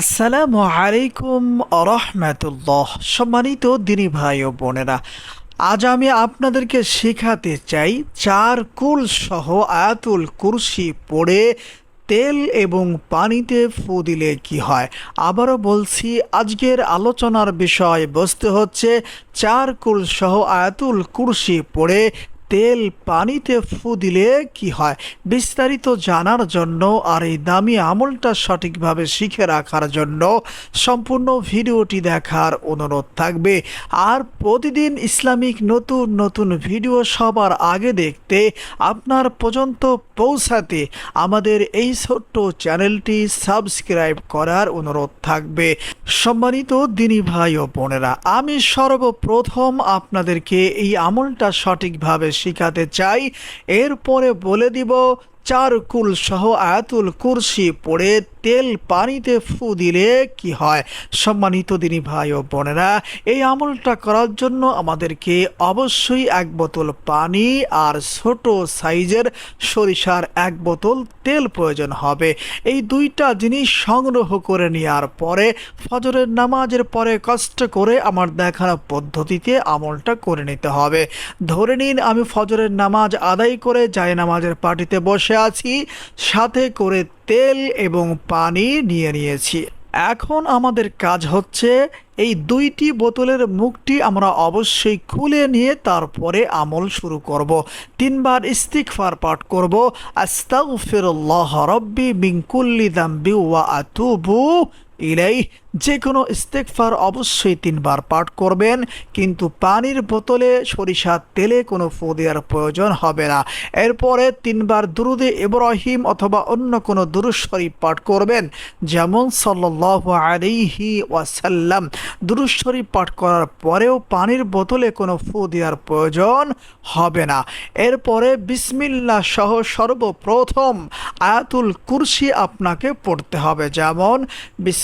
আসসালামু আলাইকুম রহমতুল্লাহ। সম্মানিত দিনী ভাই ও বোনেরা, আজ আমি আপনাদেরকে শেখাতে চাই চার কুল সহ আয়াতুল কুরসি পড়ে তেল এবং পানিতে ফু দিলে কি হয়। আবারও বলছি, আজকের আলোচনার বিষয় বস্তু হচ্ছে চার কুল সহ আয়াতুল কুরসি পড়ে তেল পানিতে ফু দিলে কি হয়? বিস্তারিত জানার জন্য আর এই দামি আমলটা সঠিকভাবে শিখে রাখার জন্য সম্পূর্ণ ভিডিওটি দেখার অনুরোধ থাকবে। আর প্রতিদিন ইসলামিক নতুন নতুন ভিডিও সবার আগে দেখতে আপনার পর্যন্ত পৌঁছাতে আমাদের এই ছোট্ট চ্যানেলটি সাবস্ক্রাইব করার অনুরোধ থাকবে। সম্মানিত দিনী ভাই ও বোনেরা, আমি সর্বপ্রথম আপনাদেরকে এই আমলটা সঠিকভাবে শিখাতে চাই। এরপরে বলে দিব চার কুল সহ আয়াতুল কুরসি পড়ে তেল পানিতে ফু দিলে কি হয়? সম্মানিত দিনী ভাই ও বোনেরা, এই আমলটা করার জন্য আমাদেরকে অবশ্যই এক বোতল পানি আর ছোট সাইজের সরিষার এক বোতল তেল প্রয়োজন হবে। এই দুইটা জিনিস সংগ্রহ করে নেওয়ার পরে ফজরের নামাজের পরে কষ্ট করে আমার দেখানো পদ্ধতিতে আমলটা করে নিতে হবে। ধরে নিন আমি ফজরের নামাজ আদায় করে যায় নামাজের পার্টিতে বসে আছি, সাথে করে তেল এবং পানি নিয়ে নিয়েছি। এখন আমাদের কাজ হচ্ছে এই দুইটি বোতলের মুখটি আমরা অবশ্যই খুলে নিয়ে তারপরে আমল শুরু করব। তিনবার ইস্তিকফার পাঠ করব। আস্তাগফিরুল্লাহ রব্বি মিনকুল্লি দাম্বি ওয়া আতুবু ইলাই যে কোনো ইস্তেকফার অবশ্যই তিনবার পাঠ করবেন, কিন্তু পানির বোতলে সরিষার তেলে কোনো ফু দেওয়ার প্রয়োজন হবে না। এরপরে তিনবার দুরুদে ইব্রাহিম অথবা অন্য কোনো দুরুদ শরীফ পাঠ করবেন, যেমন সাল্লাহ আলাইহি ওয়াসাল্লাম। দুরুদ শরীফ পাঠ করার পরেও পানির বোতলে কোনো ফু দেওয়ার প্রয়োজন হবে না। এরপরে বিসমিল্লা সহ সর্বপ্রথম আয়াতুল কুরসি আপনাকে পড়তে হবে, যেমন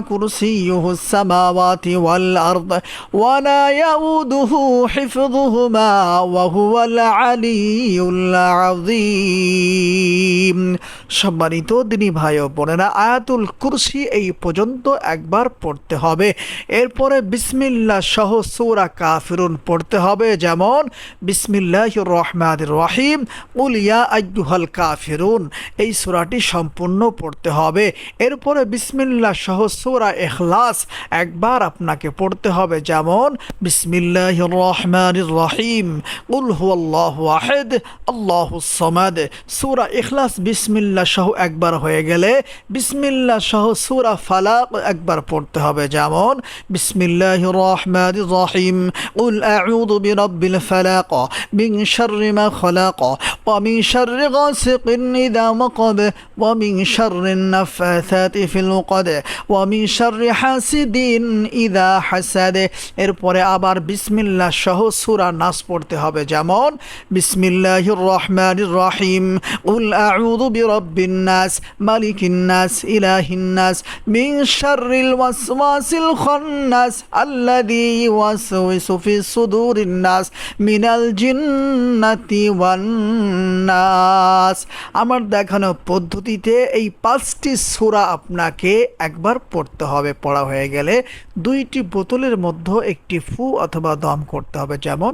كرسيه السماوات والأرض ولا يؤوده حفظهما وهو العلي العظيم সম্মানিত দিনী ভাই ও বোনেরা আয়াতুল কুরসি এই পর্যন্ত একবার পড়তে হবে এরপরে বিসমিল্লাহ সহ সূরা কাফিরুন পড়তে হবে যেমন বিসমিল্লাহ রহমান রহিম উলিয়া আইয়ুহাল কাফিরুন এই সূরাটি সম্পূর্ণ পড়তে হবে এরপরে বিসমিল্লাহ সহ সূরা ইখলাস একবার আপনাকে পড়তে হবে। যেমন বিসমিল্লাহ রহমান রহিম উল হুয়াল্লাহু আহেদ, আল্লাহু সমাদ। সূরা ইখলাস বিসমিল্লাহ সহ একবার হয়ে গেলে বিসমিল্লাহ সহ সূরা ফালাক একবার পড়তে হবে। যেমন বিসমিল্লাহ রহমান রহিম উল আউযু বিরাব্বিল ফালাক, মিন শাররি মা খালাক, ওয়া মিন শাররি গাসিকিন ইযা ওয়াকাব ওয়া মিন শাররি নাফাসাতি হাসিদিন ইদা হাসাদে এরপরে আবার বিসমিল্লাহ সহ সুরা নাস পড়তে হবে। যেমন বিসমিল্লাহির রহমানির রহিম উল আউযু বিরাব্বিন নাস মালিকিন নাস ইলাহিন নাস মিন শাররিল ওয়াসওয়াসিল খান্নাস, আল্লাযী ইউওয়াসওয়িসু ফি সুদুরিন নাস মিনাল জিন্নাতি ওয়ান নাস আমার দেখানো পদ্ধতিতে এই পাঁচটি সূরা আপনাকে একবার পড়তে হবে, পড়া হয়ে গেলে দুইটি বোতলের মধ্যে একটি ফু অথবা দম করতে হবে, যেমন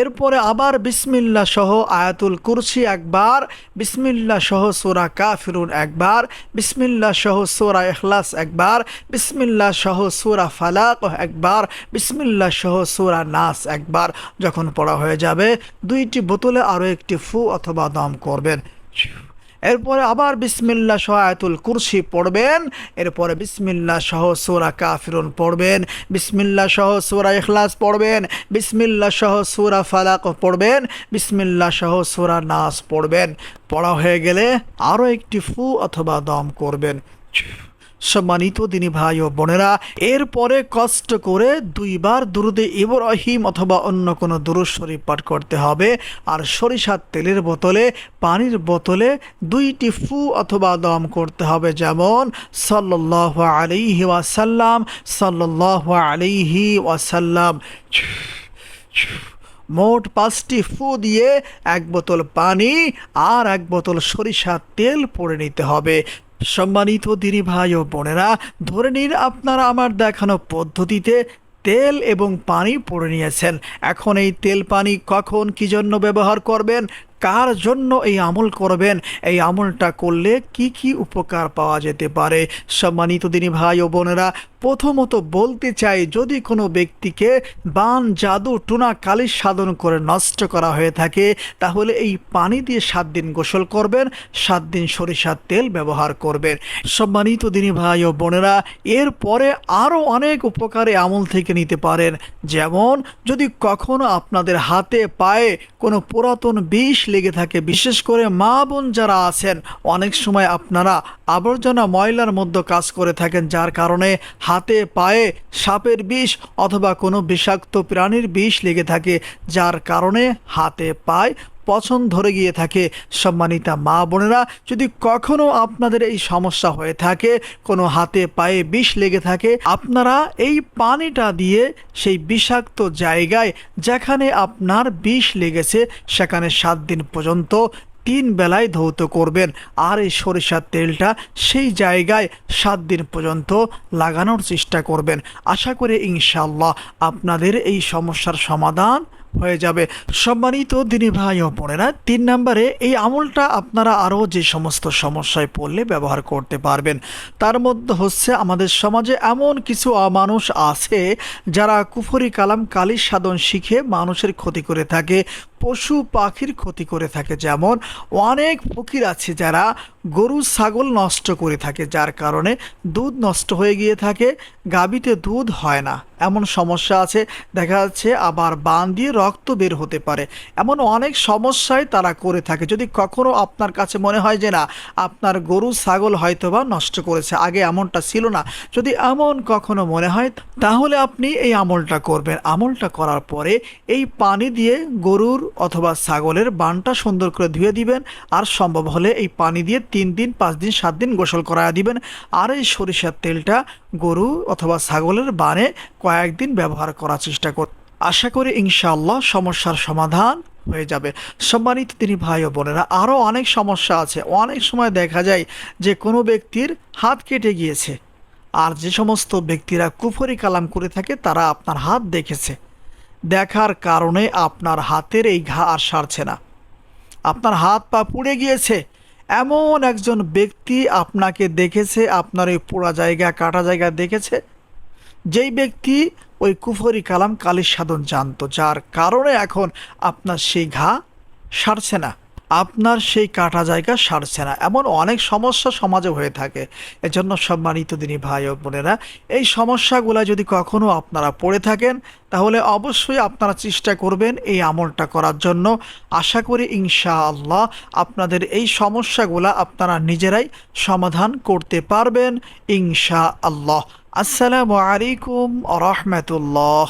এরপরে আবার বিসমিল্লা সহ আয়াতুল কুরসি একবার বিসমিল্লা সহ সোরা কাফিরুন একবার বিসমিল্লা সহ সোরা এখলাস একবার বিসমিল্লা সহ সোরা ফালাক একবার বিসমিল্লা সহ সোরা নাস একবার। যখন পড়া হয়ে যাবে, দুইটি বোতলে আরও একটি ফু অথবা দম করবেন। এরপরে আবার বিসমিল্লা সহ আয়াতুল কুরসি পড়বেন। এরপরে বিসমিল্লা সহ সুরা কাফিরুন পড়বেন। বিসমিল্লা সহ সুরা ইখলাস পড়বেন। বিসমিল্লা সহ সুরা ফালাক পড়বেন। বিসমিল্লা সহ সুরা নাস পড়বেন। পড়া হয়ে গেলে আরও একটি ফু অথবা দম করবেন। সম্মানিত দিনী ভাই ও বোনেরা, এরপরে কষ্ট করে দুইবার দুরুদে ইব্রাহিম অথবা অন্য কোনো দুরুদ শরীফ পাঠ করতে হবে। আর সরিষার তেলের বোতলে, পানির বোতলে দুইটি ফু অথবা দম করতে হবে। যেমন সাল্লাহ আলাইহি ওয়াসাল্লাম সাল্লাহ আলাইহি ওয়াসাল্লাম, মোট পাঁচটি ফু দিয়ে এক বোতল পানি আর এক বোতল সরিষার তেল পরে নিতে হবে। সম্মানিত দিনী ভাই ও বোনেরা, ধরে নিন আপনারা আমার দেখানো পদ্ধতিতে তেল এবং পানি পড়ে নিয়েছেন। এখন এই তেল পানি কখন কী জন্য ব্যবহার করবেন? কার জন্য এই আমল করবেন? এই আমলটা করলে কি কি উপকার পাওয়া যেতে পারে? সম্মানিত দিনী ভাই ও বোনেরা, প্রথমত বলতে চাই, যদি কোনো ব্যক্তিকে বান, জাদু, টুনা কালিশ সাধন করে নষ্ট করা হয়ে থাকে, তাহলে এই পানি দিয়ে সাত দিন গোসল করবেন, সাত দিন সরিষার তেল ব্যবহার করবেন। সম্মানিত দিনী ভাই ও বোনেরা, এরপরে আরও অনেক উপকারে আমল থেকে নিতে পারেন। যেমন, যদি কখনো আপনাদের হাতে পায়ে কোনো পুরাতন বিষ লেগে থাকে। বিশেষ করে মা বোন যারা আছেন, অনেক সময় আপনারা আবর্জনা ময়লার মধ্যে কাজ করে থাকেন, যার কারণে হাতে, পায়ে সাপের বিষ অথবা কোনো বিষাক্ত প্রাণীর বিষ লেগে থাকে, যার কারণে হাতে, পায়ে পছন্দ ধরে গিয়ে থাকে। সম্মানিতা মা বোনেরা, যদি কখনো আপনাদের এই সমস্যা হয়ে থাকে, কোনো হাতে পায়ে বিষ লেগে থাকে, আপনারা এই পানিটা দিয়ে সেই বিষাক্ত জায়গায় যেখানে আপনার বিষ লেগেছে, সেখানে সাত দিন পর্যন্ত তিন বেলায় ধৌত করবেন। আর এই সরিষার তেলটা সেই জায়গায় সাত দিন পর্যন্ত লাগানোর চেষ্টা করবেন। আশা করে ইনশাল্লাহ আপনাদের এই সমস্যার সমাধান হয়ে যাবে। সম্মানিত দিনী ভাই ও বোনেরা, তিন নম্বরে এই আমলটা আপনারা আরও যে সমস্ত সমস্যায় পড়লে ব্যবহার করতে পারবেন। তার মধ্যে হচ্ছে আমাদের সমাজে এমন কিছু মানুষ আছে যারা কুফরি কালাম কালী সাধন শিখে মানুষের ক্ষতি করে থাকে, পশু পাখির ক্ষতি করে থাকে। যেমন অনেক ফকির আছে যারা গরু, ছাগল নষ্ট করে থাকে, যার কারণে দুধ নষ্ট হয়ে গিয়ে থাকে। গাবিতে দুধ হয় না। এমন সমস্যা আছে, দেখা যাচ্ছে আবার বান দিয়ে রক্ত বের হতে পারে। এমন অনেক সমস্যায় তারা করে থাকে। যদি কখনো আপনার কাছে মনে হয় যে না, আপনার গরু, ছাগল হয়তোবা নষ্ট করেছে, আগে এমনটা ছিল না। যদি এমন কখনো মনে হয়, তাহলে আপনি এই আমলটা করবেন। আমলটা করার পরে এই পানি দিয়ে গরুর অথবা ছাগলের বানটা সুন্দর করে ধুয়ে দিবেন। আর সম্ভব হলে এই পানি দিয়ে তিন দিন, পাঁচ দিন, সাত দিন গোসল করায় দিবেন। আর এই সরিষার তেলটা গরু অথবা ছাগলের বানে কয়েকদিন ব্যবহার করার চেষ্টা কর আশা করি ইনশাআল্লাহ সমস্যার সমাধান হয়ে যাবে। সম্মানিত তিনি ভাই ও বোনেরা আরও অনেক সমস্যা আছে। অনেক সময় দেখা যায় যে কোনো ব্যক্তির হাত কেটে গিয়েছে। আর যে সমস্ত ব্যক্তিরা কুফরি কালাম করে থাকে, তারা আপনার হাত দেখেছে। দেখার কারণে আপনার হাতের এই ঘা আর সারছে না। আপনার হাত পা পুড়ে গিয়েছে। এমন একজন ব্যক্তি আপনাকে দেখেছে, আপনার ওই পোড়া জায়গা, কাটা জায়গা দেখেছে? যেই ব্যক্তি ওই কুফরি কালাম কালির সাধন জানত, যার কারণে এখন আপনার সেই ঘা সারছে না। আপনার সেই কাটা জায়গা সারছে না। এমন অনেক সমস্যা সমাজে হয়ে থাকে। এজন্য সম্মানিত দিনী ভাই ও বোনেরা, এই সমস্যাগুলো যদি কখনো আপনারা পড়ে থাকেন, তাহলে অবশ্যই আপনারা চেষ্টা করবেন এই আমলটা করার জন্য। আশা করি ইনশা আল্লাহ আপনাদের এই সমস্যাগুলা আপনারা নিজেরাই সমাধান করতে পারবেন ইনশা আল্লাহ আসসালামু আলাইকুম রহমতুল্লাহ।